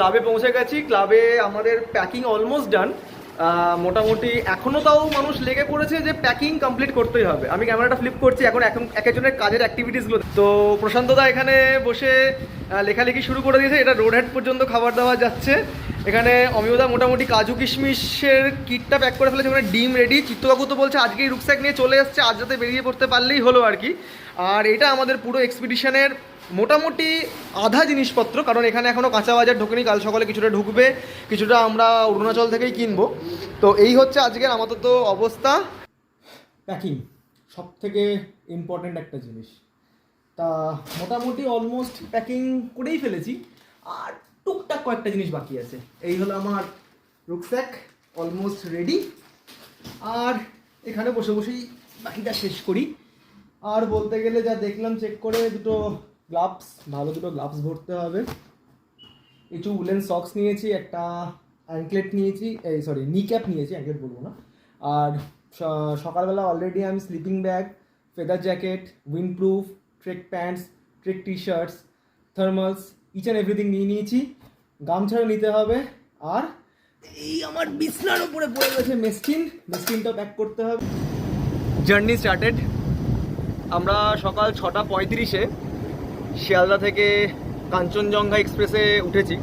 ক্লাবে পৌঁছে গেছি। ক্লাবে আমাদের প্যাকিং অলমোস্ট ডান মোটামুটি এখনও তাও মানুষ লেগে পড়েছে যে প্যাকিং কমপ্লিট করতেই হবে। আমি ক্যামেরাটা ফ্লিপ করছি, এখন এখন এক একজনের কাজের অ্যাক্টিভিটিসগুলো তো প্রশান্তদা এখানে বসে লেখালেখি শুরু করে দিয়েছে। এটা রোড হেড পর্যন্ত খাবার দাওয়া যাচ্ছে। এখানে অমিয়দা মোটামুটি কাজু কিশমিশের কিটটা প্যাক করে ফেলেছে। ওখানে ডিম রেডি চিত্তবাবু তো বলছে, আজকেই রুকস্যাক নিয়ে চলে এসছে। আজ যাতে বেরিয়ে পড়তে পারলেই হলো আর কি। আর এটা আমাদের পুরো এক্সপিডিশনের মোটামুটি আধা জিনিসপত্র, কারণ এখানে এখনও কাঁচা বাজার ঢোকেনি, কাল সকালে কিছুটা ঢুকবে, কিছুটা আমরা অরুণাচল থেকেই কিনবো। তো এই হচ্ছে আজকের আপাতত অবস্থা। প্যাকিং সব থেকে ইম্পর্ট্যান্ট একটা জিনিস। তা মোটামুটি অলমোস্ট প্যাকিং করেই ফেলেছি, আর টুকটাক কয়েকটা জিনিস বাকি আছে। এই হলো আমার রুকস্যাক অলমোস্ট রেডি আর এখানে বসে বসেই বাকিটা শেষ করি। আর বলতে গেলে যা দেখলাম চেক করে দুটো গ্লাভস ভালো দুটো গ্লাভস ভরতে হবে। কিছু উলেন সক্স নিয়েছি, একটা অ্যাঙ্কলেট নিয়েছি, এই সরি নি ক্যাপ নিয়েছি অ্যাঙ্কলেট বলব না। আর সকালবেলা অলরেডি আমি sleeping bag feather jacket wind proof trek pants trek T shirts thermals each and everything নিয়ে নিয়েছি। গামছাড়া নিতে হবে, আর এই আমার বিছনার উপরে পড়ে গেছে মেসকিন মেসকিনটা প্যাক করতে হবে। জার্নি স্টার্টেড আমরা সকাল ছটা পঁয়ত্রিশে শিয়ালদা থেকে কাঞ্চনজঙ্ঘা এক্সপ্রেসে উঠেছি।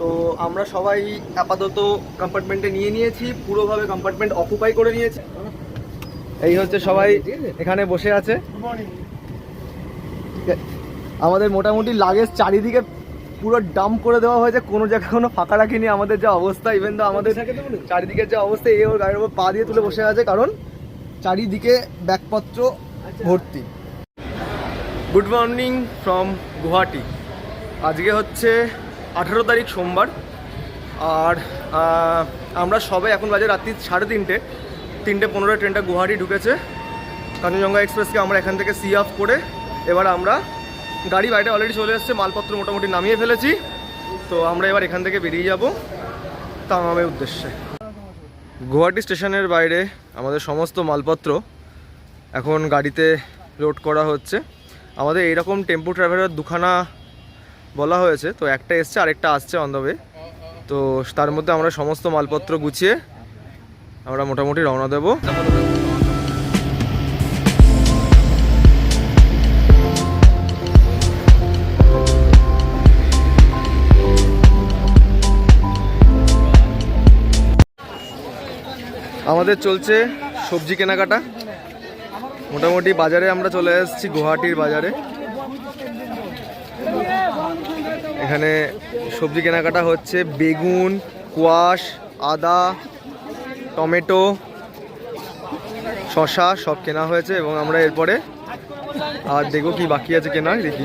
তো আমরা সবাই আপাতত কম্পার্টমেন্টে নিয়ে নিয়েছি, পুরোভাবে কম্পার্টমেন্ট অকুপাই করে নিয়েছি। এই হচ্ছে সবাই এখানে বসে আছে। আমাদের মোটামুটি লাগেজ চারিদিকে পুরো ডাম্প করে দেওয়া হয়েছে, কোনো জায়গায় কোনো ফাঁকা রাখিনি। আমাদের যা অবস্থা ইভেন তো আমাদের চারিদিকের যে অবস্থা এই ওর গাড়ির উপর পা দিয়ে তুলে বসে আছে, কারণ চারিদিকে ব্যাগপত্র ভর্তি। গুড মর্নিং ফ্রম গুয়াহাটি আজকে হচ্ছে আঠেরো তারিখ সোমবার। আর আমরা সবাই এখন বাজে রাত্রি সাড়ে তিনটে। তিনটে পনেরো ট্রেনটা গুয়াহাটি ঢুকেছে। কাঞ্চনজঙ্ঘা এক্সপ্রেসকে আমরা এখান থেকে সি অফ করে এবার আমরা গাড়ি বাইরে অলরেডি চলে এসেছে, মালপত্র মোটামুটি নামিয়ে ফেলেছি। তো আমরা এবার এখান থেকে বেরিয়ে যাব তামামের উদ্দেশ্যে। গুয়াহাটি স্টেশনের বাইরে আমাদের সমস্ত মালপত্র এখন গাড়িতে লোড করা হচ্ছে। আমাদের এইরকম টেম্পো ট্রাভেলার দুখানা বলা হয়েছে, তো একটা এসছে, আরেকটা আসছে অন দ্য তো তার মধ্যে আমরা সমস্ত মালপত্র গুছিয়ে আমরা মোটামুটি রওনা দেবো। আমাদের চলছে সবজি কেনাকাটা। মোটামুটি বাজারে আমরা চলে এসেছি গুয়াহাটির বাজারে। এখানে সবজি কেনাকাটা হচ্ছে, বেগুন, কোয়াশ, আদা, টমেটো শশা সব কেনা হয়েছে এবং আমরা এরপরে আর দেখো কি বাকি আছে কেনা, দেখি।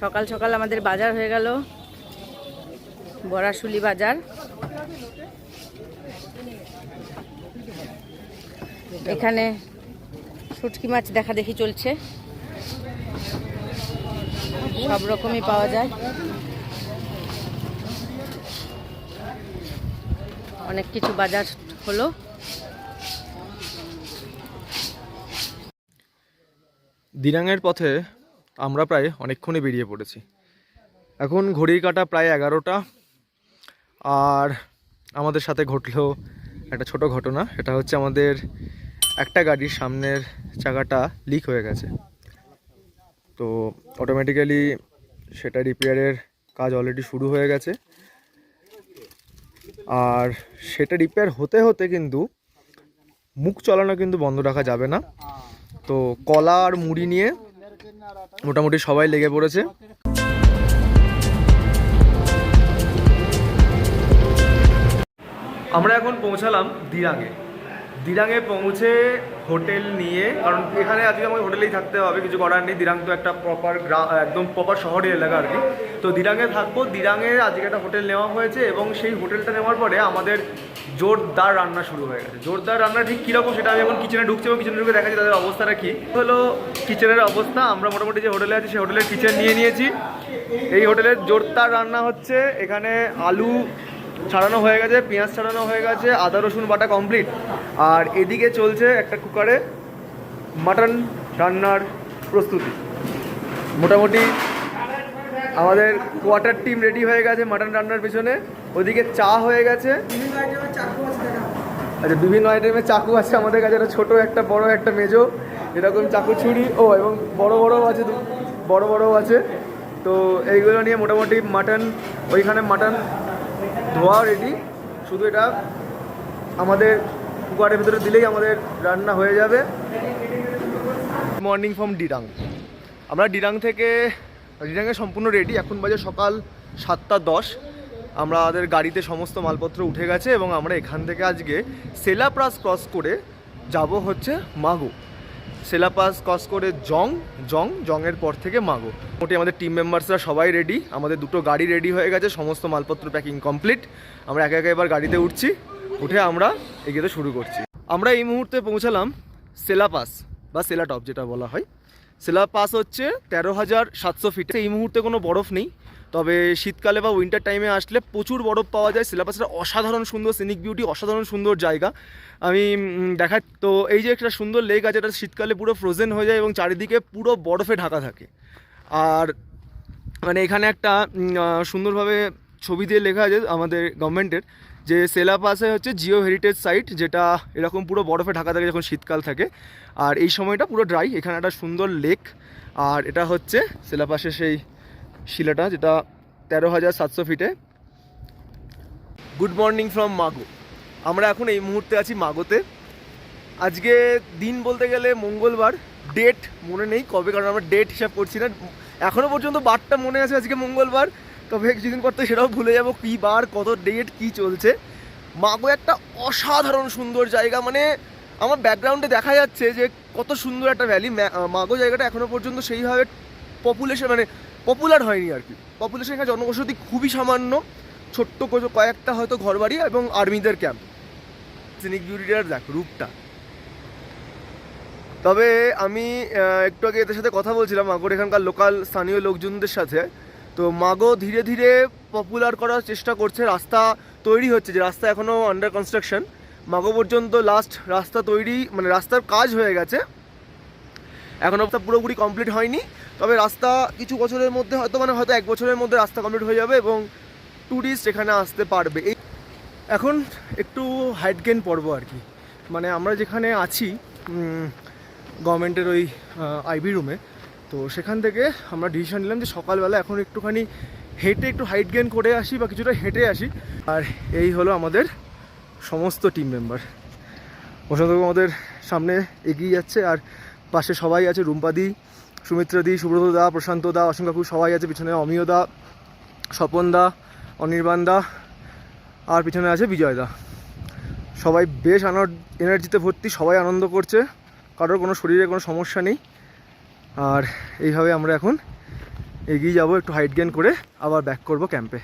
সকাল সকাল আমাদের বাজার হয়ে গেল। বড়াশুলি বাজার। এখানে শুটকি মাছ দেখা দেখি চলছে। সব রকমই পাওয়া যায়। অনেক কিছু বাজার হলো। দিরাঙের পথে আমরা প্রায় অনেকক্ষণই বেরিয়ে পড়েছি। এখন ঘড়ির কাটা প্রায় এগারোটা। আর আমাদের সাথে ঘটলো একটা ছোট ঘটনা। সেটা হচ্ছে আমাদের একটা গাড়ির সামনের চাকাটা লিক হয়ে গেছে। তো অটোমেটিক্যালি সেটা রিপেয়ারের কাজ অলরেডি শুরু হয়ে গেছে। আর সেটা রিপেয়ার হতে হতে কিন্তু মুখ চলানো কিন্তু বন্ধ রাখা যাবে না। তো কলা আর মুড়ি নিয়ে মোটামুটি সবাই লেগে পড়েছে। আমরা এখন পৌঁছালাম দিরাঙে। দিরাঙে পৌঁছে হোটেল নিয়ে, কারণ এখানে আজকে আমাকে হোটেলেই থাকতে হবে, কিছু করার নেই। দিরাং তো একটা প্রপার একদম প্রপার শহরের এলাকা আর কি। তো দিরাঙে থাকব। দিরাঙে আজকে একটা হোটেল নেওয়া হয়েছে এবং সেই হোটেলটা নেওয়ার পরে আমাদের জোরদার রান্না শুরু হয়ে গেছে। জোরদার রান্না ঠিক কীরকম সেটা আমি এখন কিচেনে ঢুকছি এবং কিচেনে ঢুকে দেখাচ্ছি তাদের অবস্থাটা কী। হলো কিচেনের অবস্থা। আমরা মোটামুটি যে হোটেলে আছি, সেই হোটেলের কিচেন নিয়ে নিয়েছি। এই হোটেলের জোরদার রান্না হচ্ছে এখানে আলু ছাড়ানো হয়ে গেছে, পেঁয়াজ ছাড়ানো হয়ে গেছে, আদা, রসুন বাটা কমপ্লিট আর এদিকে চলছে একটা কুকারে মাটন রান্নার প্রস্তুতি। মোটামুটি আমাদের কোয়ার্টার টিম রেডি হয়ে গেছে মাটন রান্নার পিছনে। ওদিকে চা হয়ে গেছে। আচ্ছা বিভিন্ন আইটেমের চাকু আছে আমাদের কাছে, একটা ছোটো, একটা বড়, একটা মেজো। এরকম চাকু ছুরি, ও, এবং বড় বড়ও আছে বড় বড়ও আছে। তো এইগুলো নিয়ে মোটামুটি মাটন ওইখানে মাটন ধোয়া রেডি শুধু এটা আমাদের কুকারের ভিতরে দিলেই আমাদের রান্না হয়ে যাবে। মর্নিং ফ্রম ডিরাং আমরা ডিরাং থেকে ডিরাংয়ে সম্পূর্ণ রেডি এখন বাজে সকাল সাতটা দশ। আমরা আমাদের গাড়িতে সমস্ত মালপত্র উঠে গেছে এবং আমরা এখান থেকে আজকে সেলাপ্রাস ক্রস করে যাব হচ্ছে মাগো। সেলাপাস কস করে জং জং, জংয়ের পর থেকে মাগো। মোটামুটি আমাদের টিম মেম্বার্সরা সবাই রেডি আমাদের দুটো গাড়ি রেডি হয়ে গেছে, সমস্ত মালপত্র প্যাকিং কমপ্লিট আমরা একে একে এবার গাড়িতে উঠছি, উঠে আমরা এগিয়ে শুরু করছি। আমরা এই মুহূর্তে পৌঁছালাম সেলাপাস, বা সেলাটপ যেটা বলা হয়। সেলাপাস হচ্ছে তেরো হাজার সাতশো ফিট এই মুহূর্তে কোনো বরফ নেই। তবে শীতকালে বা উইন্টার টাইমে আসলে প্রচুর বরফ পাওয়া যায়। সিলেবাসটা অসাধারণ সুন্দর সিনিক বিউটি অসাধারণ সুন্দর জায়গা। আমি দেখা তো এই যে একটা সুন্দর লেক আছে, এটা শীতকালে পুরো ফ্রোজেন হয়ে যায় এবং চারিদিকে পুরো বরফে ঢাকা থাকে। আর মানে এখানে একটা সুন্দরভাবে ছবি দিয়ে লেখা আছে আমাদের গভর্নমেন্টের যে সেলাপাসে হচ্ছে জিও হেরিটেজ সাইট যেটা এরকম পুরো বরফে ঢাকা থাকে যখন শীতকাল থাকে। আর এই সময়টা পুরো ড্রাই এখানে একটা সুন্দর লেক আর এটা হচ্ছে সেলাপাসের সেই শিলাটা, যেটা তেরো হাজার সাতশো ফিটে গুড মর্নিং ফ্রম মাগো আমরা এখন এই মুহূর্তে আছি মাগোতে আজকে দিন বলতে গেলে মঙ্গলবার। ডেট মনে নেই কবে, কারণ আমরা ডেট হিসাব করছি না। এখনও পর্যন্ত বারটা মনে আছে আজকে মঙ্গলবার। তবে কিছুদিন পর তো সেটাও ভুলে যাব কী বার, কত ডেট কী চলছে। মাগো একটা অসাধারণ সুন্দর জায়গা। মানে আমার ব্যাকগ্রাউন্ডে দেখা যাচ্ছে যে কত সুন্দর একটা ভ্যালি মাগো জায়গাটা এখনও পর্যন্ত সেইভাবে পপুলেশন মানে পপুলার হয়নি আর কি। পপুলেশন এখানে জনবসতি খুবই সামান্য, ছোট্ট কয়েকটা হয়তো ঘরবাড়ি এবং আর্মিদের ক্যাম্প সিনিক বিউটিটার দেখ, রূপটা। তবে আমি একটু আগে এদের সাথে কথা বলছিলাম, মাগোর এখানকার লোকাল স্থানীয় লোকজনদের সাথে। তো মাগো ধীরে ধীরে পপুলার করার চেষ্টা করছে, রাস্তা তৈরি হচ্ছে, যে রাস্তা এখনও আন্ডার কনস্ট্রাকশন মাগো পর্যন্ত লাস্ট রাস্তা তৈরি মানে রাস্তার কাজ হয়ে গেছে। এখনও পুরোপুরি কমপ্লিট হয়নি। তবে রাস্তা কিছু বছরের মধ্যে হয়তো মানে হয়তো এক বছরের মধ্যে রাস্তা কমপ্লিট হয়ে যাবে এবং ট্যুরিস্ট এখানে আসতে পারবে। এই এখন একটু হাইট গেন পর্ব আর কি। মানে আমরা যেখানে আছি গভর্নমেন্টের ওই আইবি রুমে তো সেখান থেকে আমরা ডিসিশন নিলাম যে সকালবেলা এখন একটুখানি হেঁটে একটু হাইট গেন করে আসি বা কিছুটা হেঁটে আসি। আর এই হলো আমাদের সমস্ত টিম মেম্বার বসন্তবাবু আমাদের সামনে এগিয়ে যাচ্ছে আর পাশে সবাই আছে, রুম্পাদি সুমিত্রা দি, সুব্রত দা, প্রশান্ত দা অসীম কাকু সবাই আছে। পিছনে অমিয় দা, স্বপন দা, অনির্বাণ দা, আর পিছনে আছে বিজয় দা। সবাই বেশ আনন্দ এনার্জিতে ভর্তি, সবাই আনন্দ করছে। কারোর কোনো শরীরে কোনো সমস্যা নেই। আর এইভাবে আমরা এখন এগিয়ে যাব, একটু হাইট গেন করে আবার ব্যাক করব ক্যাম্পে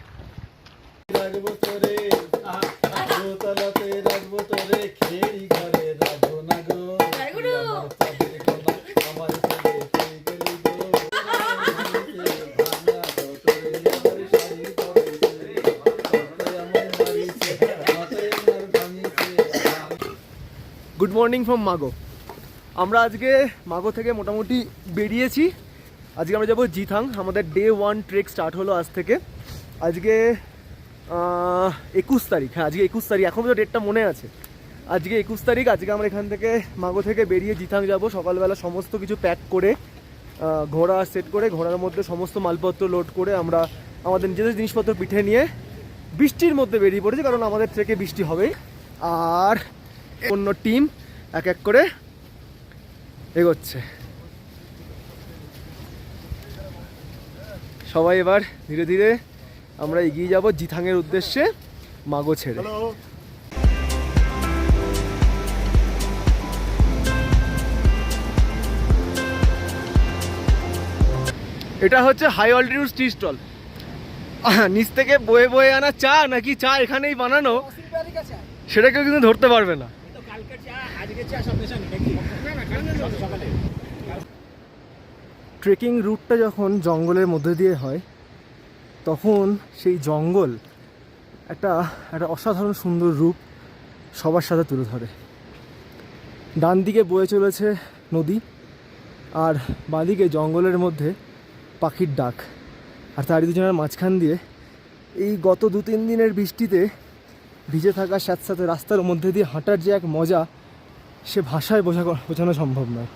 রাখব ঘরে না গো। মর্নিং ফ্রম মাগো আমরা আজকে মাগো থেকে মোটামুটি বেরিয়েছি। আজকে আমরা যাব জিথাং। আমাদের ডে ওয়ান ট্রেক স্টার্ট হলো আজ থেকে। আজকে একুশ তারিখ। হ্যাঁ আজকে একুশ তারিখ। এখন তো ডেটটা মনে আছে। আজকে একুশ তারিখ, আজকে আমরা এখান থেকে মাগো থেকে বেরিয়ে জিথাং যাব। সকালবেলা সমস্ত কিছু প্যাক করে ঘোড়া সেট করে, ঘোড়ার মধ্যে সমস্ত মালপত্র লোড করে আমরা আমাদের নিজেদের জিনিসপত্র পিঠে নিয়ে বৃষ্টির মধ্যে বেরিয়ে পড়েছি, কারণ আমাদের থেকে বৃষ্টি হবেই। আর অন্য টিম এক এক করে এগোচ্ছে। সবাই এবার ধীরে ধীরে আমরা এগিয়ে যাব জিথাংয়ের উদ্দেশ্যে মাগো ছেড়ে। এটা হচ্ছে হাই অল্টিটিউড টি স্টল নিচ থেকে বয়ে বয়ে আনা চা নাকি চা এখানেই বানানো? সেটা কেউ কিন্তু ধরতে পারবে না। ট্রেকিং রুটটা যখন জঙ্গলের মধ্যে দিয়ে হয়, তখন সেই জঙ্গল একটা একটা অসাধারণ সুন্দর রূপ সবার সাথে তুলে ধরে। ডান দিকে বয়ে চলেছে নদী আর বাঁদিকে জঙ্গলের মধ্যে পাখির ডাক। আর তারই দুজনের মাঝখান দিয়ে এই গত দু তিন দিনের বৃষ্টিতে ভিজে থাকার সাথে সাথে রাস্তার মধ্যে দিয়ে হাঁটার যে এক মজা সে ভাষায় বোঝা বোঝানো সম্ভব নয়।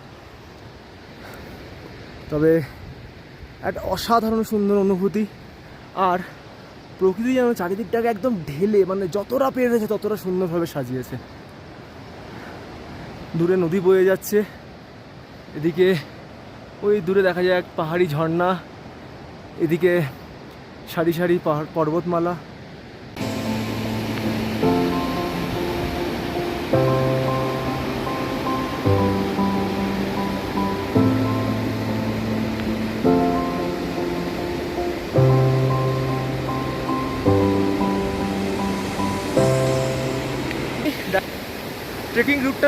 তবে একটা অসাধারণ সুন্দর অনুভূতি আর প্রকৃতি যেন চারিদিকটাকে একদম ঢেলে মানে যতটা পেরেছে ততটা সুন্দরভাবে সাজিয়েছে। দূরে নদী বয়ে যাচ্ছে। এদিকে ওই দূরে দেখা যায় এক পাহাড়ি ঝর্ণা। এদিকে সারি সারি পাহাড় পর্বতমালা।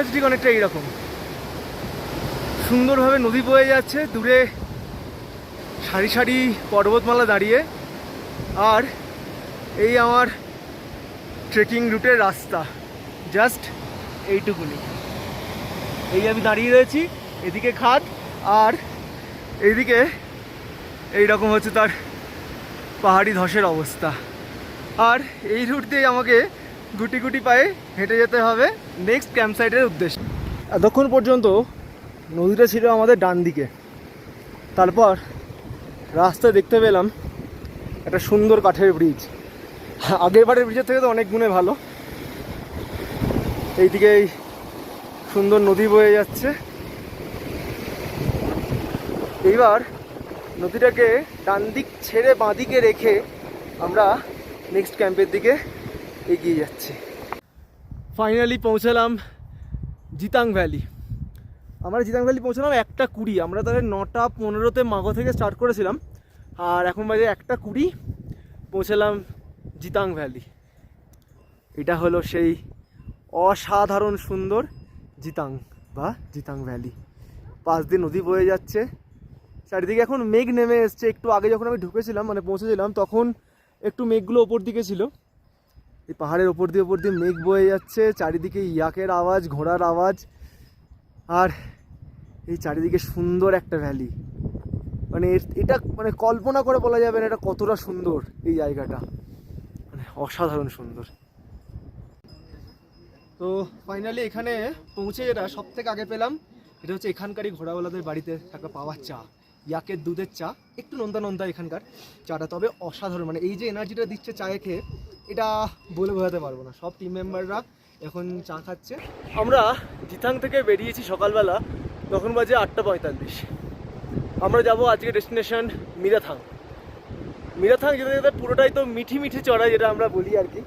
রুটটা ঠিক অনেকটা এইরকম। সুন্দরভাবে নদী বয়ে যাচ্ছে, দূরে সারি সারি পর্বতমালা দাঁড়িয়ে। আর এই আমার ট্রেকিং রুটের রাস্তা। জাস্ট এইটুকুনি। এই আমি দাঁড়িয়ে রয়েছি, এদিকে খাদ আর এইদিকে এইরকম হচ্ছে তার পাহাড়ি ধসের অবস্থা। আর এই রুট দিয়ে আমাকে গুটি গুটি পায়ে হেঁটে যেতে হবে নেক্সট ক্যাম্প সাইটের উদ্দেশ্যে। এতক্ষণ পর্যন্ত নদীটা ছিল আমাদের ডান দিকে। তারপর রাস্তায় দেখতে পেলাম একটা সুন্দর কাঠের ব্রিজ আগের বারের ব্রিজের থেকে তো অনেক গুণে ভালো। এইদিকে এই সুন্দর নদী বয়ে যাচ্ছে। এইবার নদীটাকে ডান দিক ছেড়ে বাঁ দিকে রেখে আমরা নেক্সট ক্যাম্পের দিকে এগিয়ে যাচ্ছে। ফাইনালি পৌঁছালাম জিতাং ভ্যালি আমরা জিতাং ভ্যালি পৌঁছালাম একটা কুড়ি। আমরা তাহলে নটা পনেরোতে মাগো থেকে স্টার্ট করেছিলাম। আর এখন বাজে একটা কুড়ি। পৌঁছালাম জিতাং ভ্যালি এটা হলো সেই অসাধারণ সুন্দর জিতাং বা জিতাং ভ্যালি পাশ দিয়ে নদী বয়ে যাচ্ছে। চারিদিকে এখন মেঘ নেমে এসছে। একটু আগে যখন আমি ঢুকেছিলাম মানে পৌঁছেছিলাম, তখন একটু মেঘগুলো ওপর দিকে ছিল। এই পাহাড়ের ওপর দিয়ে ওপর দিয়ে মেঘ বয়ে যাচ্ছে, চারিদিকে ইয়াকের আওয়াজ, ঘোড়ার আওয়াজ। আর এই চারিদিকে সুন্দর একটা ভ্যালি। মানে এটা মানে কল্পনা করে বলা যাবে না এটা কতটা সুন্দর এই জায়গাটা। মানে অসাধারণ সুন্দর। তো ফাইনালি এখানে পৌঁছে যেটা সব থেকে আগে পেলাম, এটা হচ্ছে এখানকারই ঘোড়াওয়ালাদের বাড়িতে থাকা পাওয়ার চা। ইয়াকের দুধের চা, একটু নন্দা নন্দা এখানকার চাটা, তবে অসাধারণ মানে এই যে এনার্জিটা দিচ্ছে চায়ে খেয়ে, এটা বলে বোঝাতে পারব না। সব টিম মেম্বাররা এখন চা খাচ্ছে। আমরা জিথাং থেকে বেরিয়েছি সকালবেলা, তখন বাজে আটটা পঁয়তাল্লিশ। আমরা যাব আজকে ডেস্টিনেশন মিরাথাং। মিরাথাং যেতে যেতে পুরোটাই তো মিঠি মিঠি চড়াই, যেটা আমরা বলি আর কি।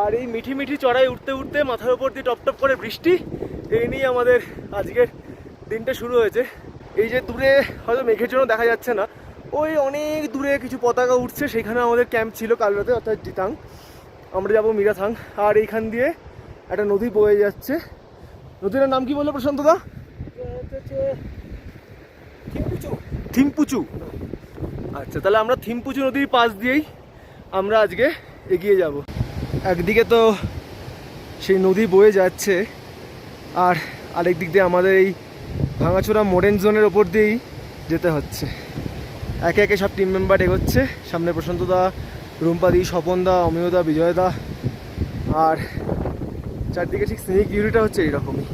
আর এই মিঠি মিঠি চড়াই উঠতে উঠতে মাথার উপর দিয়ে টপ টপ করে বৃষ্টি, এই নিয়ে আমাদের আজকের দিনটা শুরু হয়েছে। এই যে দূরে হয়তো মেঘের জন্য দেখা যাচ্ছে না। ওই অনেক দূরে কিছু পতাকা উঠছে সেখানে আমাদের ক্যাম্প ছিল কাল রাতে অর্থাৎ জিতাং। আমরা যাব মিরাথাং। আর এইখান দিয়ে একটা নদী বয়ে যাচ্ছে। নদীটার নাম কি বলল প্রশান্ত দা? থিম্পুচু। আচ্ছা তাহলে আমরা থিম্পুচু নদীর পাশ দিয়েই আমরা আজকে এগিয়ে যাব। একদিকে তো সেই নদী বয়ে যাচ্ছে আর আরেক দিক দিয়ে আমাদের এই ভাঙাচোরা মোডেন জোনের ওপর দিয়েই যেতে হচ্ছে। একে একে সব টিম মেম্বার এগোচ্ছে। সামনে প্রশান্তদা রুম্পাদি স্বপনদা অমিয়দা বিজয়দা আর চারদিকে ঠিক স্নেক ভিউটা হচ্ছে এইরকমই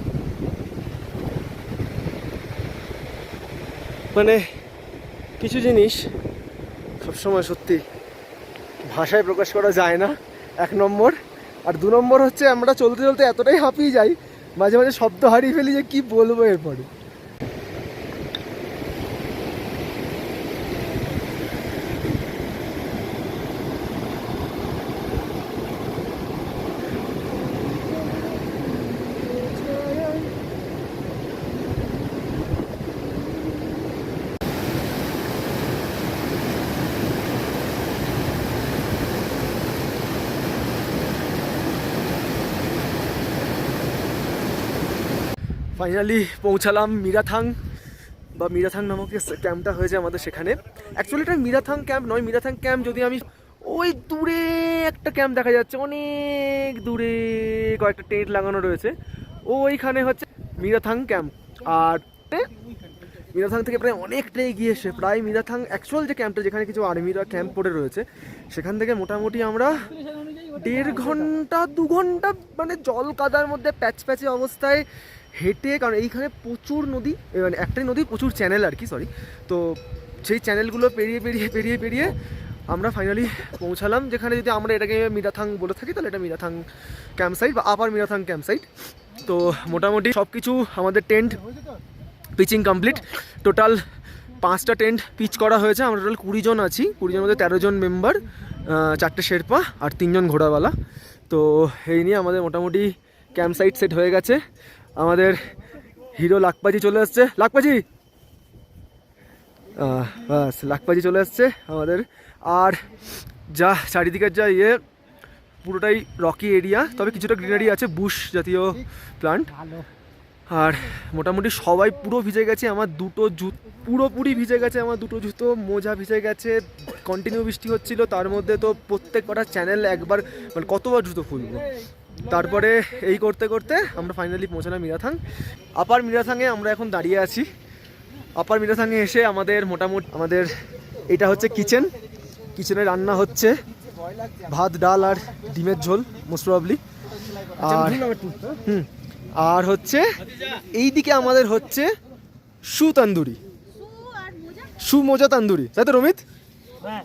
মানে কিছু জিনিস সবসময় সত্যি ভাষায় প্রকাশ করা যায় না। এক নম্বর। আর দু নম্বর হচ্ছে আমরা চলতে চলতে এতটাই হাঁপিয়ে যাই, মাঝে মাঝে শব্দ হারিয়ে ফেলি যে কি বলব এরপরে। ফাইনালি পৌঁছালাম মিরাথাং বা মিরাথাং নামক ক্যাম্পটা হয়েছে আমাদের সেখানে। অ্যাকচুয়ালি এটা মিরাথাং ক্যাম্প নয় মিরাথাং ক্যাম্প যদি আমি ওই দূরে একটা ক্যাম্প দেখা যাচ্ছে, অনেক দূরে কয়েকটা টেন্ট লাগানো রয়েছে, ওইখানে হচ্ছে মিরাথাং ক্যাম্প। আর মিরাথাং থেকে প্রায় অনেকটা এগিয়ে এসে, প্রায় মিরাথাং অ্যাকচুয়াল যে ক্যাম্পটা যেখানে কিছু আর্মিরা ক্যাম্প পড়ে রয়েছে, সেখান থেকে মোটামুটি আমরা দেড় ঘণ্টা, দু ঘণ্টা মানে জল কাদার মধ্যে প্যাচ প্যাচে অবস্থায় হেঁটে, কারণ এইখানে প্রচুর নদী মানে একটাই নদী, প্রচুর চ্যানেল আর কি সরি তো সেই চ্যানেলগুলো পেরিয়ে পেরিয়ে পেরিয়ে পেরিয়ে আমরা ফাইনালি পৌঁছালাম, যেখানে যদি আমরা এটাকে মিরাথাং বলে থাকি, তাহলে এটা মিরাথাং ক্যাম্প সাইট বা আপার মিরাথাং ক্যাম্প সাইট তো মোটামুটি সব কিছু আমাদের টেন্ট পিচিং কমপ্লিট টোটাল পাঁচটা টেন্ট পিচ করা হয়েছে, আমরা টোটাল কুড়ি জন আছি। কুড়ি জনের মধ্যে তেরো জন মেম্বার চারটে শেরপা আর তিনজন ঘোড়াওয়ালা। তো এই নিয়ে আমাদের মোটামুটি ক্যাম্প সাইট সেট হয়ে গেছে। আমাদের হিরো লাখপাজি চলে আসছে। লাখপাজি আহ, বাস লাখপাজি চলে আসছে আমাদের। আর যা চারিদিকের যা ইয়ে পুরোটাই রকি এরিয়া তবে কিছুটা গ্রিনারি আছে বুশ জাতীয় প্লান্ট আর মোটামুটি সবাই পুরো ভিজে গেছে আমার দুটো জুত পুরোপুরি ভিজে গেছে আমার দুটো জুতো মোজা ভিজে গেছে কন্টিনিউ বৃষ্টি হচ্ছিল তার মধ্যে তো প্রত্যেক কটা চ্যানেল একবার মানে কতবার জুতো খুলবো? তারপরে এই করতে করতে আমরা ফাইনালি পৌঁছালাম মিরাথাং। আপার মিরাথাংয়ে আমরা এখন দাঁড়িয়ে আছি। আপার মিরাথাংয়ে এসে আমাদের মোটামুটি আমাদের এটা হচ্ছে কিচেন কিচেনে রান্না হচ্ছে ভাত ডাল আর ডিমের ঝোল মোস্ট প্রবাবলি আর হুম আর হচ্ছে এই দিকে আমাদের হচ্ছে সু তান্দুরি। সু মোজা তান্দুরি। তাই তো রমিত? হ্যাঁ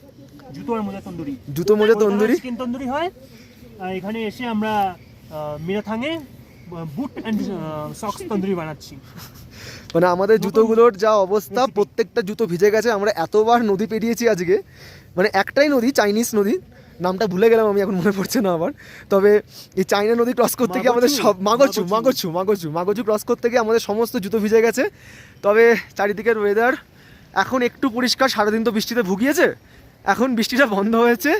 জুতো মোজা তন্দুরি। জুতো মোজা তন্দুরি। তন্দুরি হয়। এখানে এসে আমরা মিরাথাঙে বুট অ্যান্ড সক্স তন্দুরি বানাচ্ছি। মানে আমাদের জুতোগুলোর যা অবস্থা প্রত্যেকটা জুতো ভিজে গেছে আমরা এতবার নদী পেরিয়েছি আজকে। মানে একটাই নদী চাইনিজ নদী। নামটা ভুলে গেলাম আমি এখন মনে পড়ছে না আবার। তবে এই চাইনা নদী ক্রস করতে গিয়ে আমাদের সব মাগচু মাগচু মাগচু। মাগচু ক্রস করতে গিয়ে আমাদের সমস্ত জুতো ভিজে গেছে। তবে চারিদিকের ওয়েদার এখন একটু পরিষ্কার সারাদিন তো বৃষ্টিতে ভুগিয়েছে। এখন বৃষ্টিটা বন্ধ হয়েছে।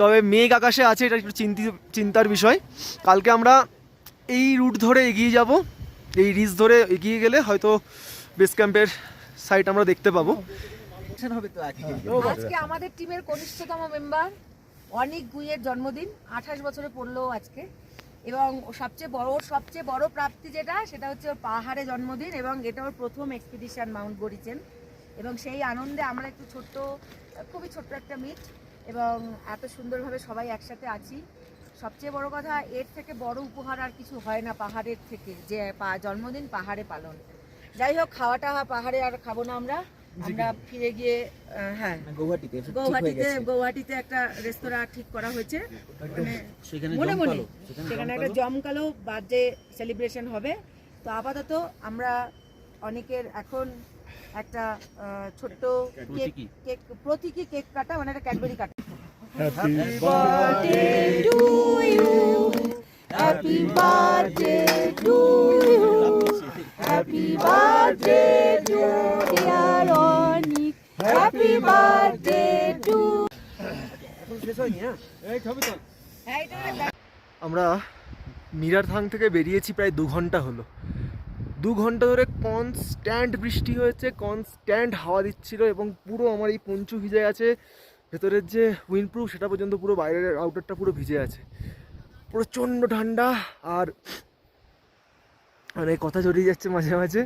তবে মেঘ আকাশে আছে এটা একটু চিন্তি চিন্তার বিষয়। কালকে আমরা এই রুট ধরে এগিয়ে যাব। এই রিচ ধরে এগিয়ে গেলে হয়তো বেস ক্যাম্পের সাইট আমরা দেখতে পাবো। আজকে। আমাদের টিমের কনিষ্ঠতম মেম্বার অনিক গুইয়ের জন্মদিন আঠাশ বছরে পড়ল আজকে। এবং সবচেয়ে বড় সবচেয়ে বড় প্রাপ্তি যেটা সেটা হচ্ছে ওর পাহাড়ে জন্মদিন এবং এটা ওর প্রথম এক্সপিডিশন মাউন্ট গড়িয়েছেন এবং সেই আনন্দে আমরা একটু ছোট্ট খুবই ছোট্ট একটা মিট এবং এত সুন্দরভাবে সবাই একসাথে আছি। সবচেয়ে বড় কথা এর থেকে বড় উপহার আর কিছু হয় না পাহাড়ের থেকে যে পা- জন্মদিন পাহাড়ে পালন। যাই হোক খাওয়াটা পাহাড়ে আর খাব না আমরা। আমরা ফিরে গিয়ে হ্যাঁ। গৌহাটিতে গৌহাটিতে গৌহাটিতে একটা রেস্তোরাঁ ঠিক করা হয়েছে। মানে মনে মনে সেখানে একটা জমকালো বার্থডে সেলিব্রেশন হবে। তো আপাতত আমরা অনেকের এখন একটা ছোট্ট কেক কেক প্রতীকী কেক কাটা মানে একটা ক্যাডবেরি কাটা। Happy birthday to you happy birthday to dear Anik happy birthday to আমরা মিরারথাং থেকে বেরিয়েছি প্রায় দু ঘণ্টা হলো। দু ঘণ্টা ধরে কনস্ট্যান্ট বৃষ্টি হয়েছে কনস্ট্যান্ট হাওয়া দিচ্ছিল এবং পুরো আমার এই পঞ্চু ভিজে আছে ভেতরের যে উইন্ডপ্রুফ সেটা পর্যন্ত পুরো বাইরের আউটারটা পুরো ভিজে আছে। প্রচণ্ড ঠান্ডা আর মানে কথা জড়িয়ে যাচ্ছে মাঝে মাঝে,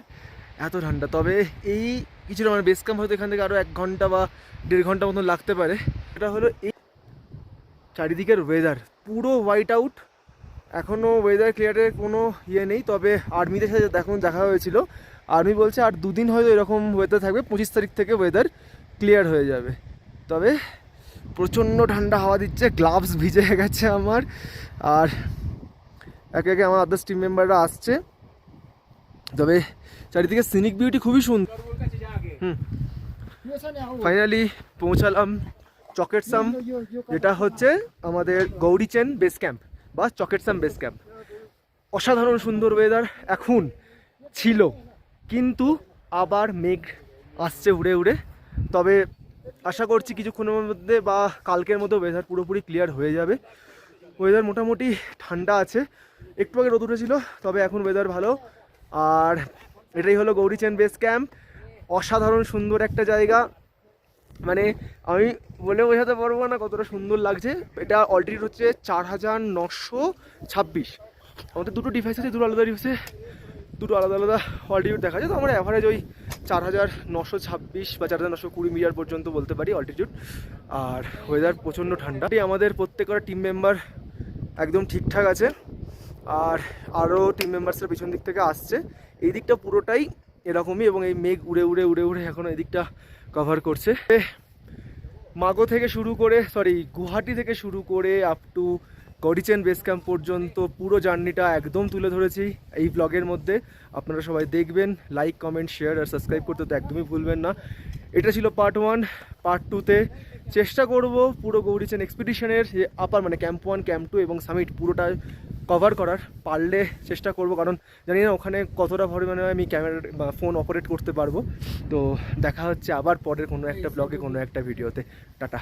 এত ঠান্ডা। তবে এই কিছুটা মানে বেস ক্যাম্প হয়তো এখান থেকে আরও এক ঘণ্টা বা দেড় ঘণ্টা মতন লাগতে পারে। এটা হলো এই চারিদিকের ওয়েদার পুরো হোয়াইট আউট এখনও ওয়েদার ক্লিয়ারের কোনো ইয়ে নেই তবে আর্মিদের সাথে এখন দেখা হয়েছিল আর্মি বলছে আর দুদিন হয়তো এরকম ওয়েদার থাকবে পঁচিশ তারিখ থেকে ওয়েদার ক্লিয়ার হয়ে যাবে তবে প্রচণ্ড ঠান্ডা হাওয়া দিচ্ছে গ্লাভস ভিজে গেছে আমার আর একে একে আমার আদার্স টিম মেম্বাররা আসছে তবে চারিদিকে সিনিক বিউটি খুবই সুন্দর হুম ফাইনালি পৌঁছালাম চকেটসাম যেটা হচ্ছে আমাদের গৌরীচেন বেস ক্যাম্প বা চকেটসাম বেস ক্যাম্প। অসাধারণ সুন্দর ওয়েদার এখন ছিল, কিন্তু আবার মেঘ আসছে উড়ে উড়ে তবে আশা করছি কিছুক্ষণের মধ্যে বা কালকের মধ্যে ওয়েদার পুরোপুরি ক্লিয়ার হয়ে যাবে। ওয়েদার মোটামুটি ঠান্ডা আছে, একটু আগে রোদ উঠেছিল, তবে এখন ওয়েদার ভালো। আর এটাই হলো গৌরীচেন বেস ক্যাম্প অসাধারণ সুন্দর একটা জায়গা। মানে আমি বলে বোঝাতে পারব না কতটা সুন্দর লাগছে। এটা অলরেডি হচ্ছে চার হাজার নশো ছাব্বিশ। আমাদের দুটো ডিভাইস আছে, দুটো আলাদা ডিভাইসে দুটো আলাদা আলাদা অলরেডি দেখা যায়। তো আমরা অ্যাভারেজ ওই চার হাজার নশো ছাব্বিশ বা চার হাজার নশো কুড়ি মিটার পর্যন্ত বলতে পারি অল্টিটিউড আর ওয়েদার প্রচণ্ড ঠান্ডা। আমাদের প্রত্যেকটা টিম মেম্বার একদম ঠিকঠাক আছে। আর আরও টিম মেম্বার্সরা পিছন দিক থেকে আসছে। এই দিকটা পুরোটাই এরকমই এবং এই মেঘ উড়ে উড়ে উড়ে উড়ে এখন এদিকটা কভার করছে। মাগো থেকে শুরু করে সরি গুয়াহাটি থেকে শুরু করে up to Godichen base camp পর্যন্ত পুরো জার্নিটা একদম তুলে ধরেছি এই ব্লগের মধ্যে। আপনারা সবাই দেখবেন লাইক কমেন্ট শেয়ার আর সাবস্ক্রাইব করতে তো একদমই ভুলবেন না। এটা ছিল পার্ট ওয়ান পার্ট টুতে চেষ্টা করব পুরো গৌরীচেন এক্সপিডিশনের যে আপার মানে ক্যাম্প ওয়ান ক্যাম্প টু এবং সামিট পুরোটা কভার করার পারলে চেষ্টা করব, কারণ জানি না ওখানে কতটা পরিমাণে আমি ক্যামেরা বা ফোন অপারেট করতে পারব। তো দেখা হচ্ছে আবার পরের কোনো একটা ব্লগে কোনো একটা ভিডিওতে টাটা।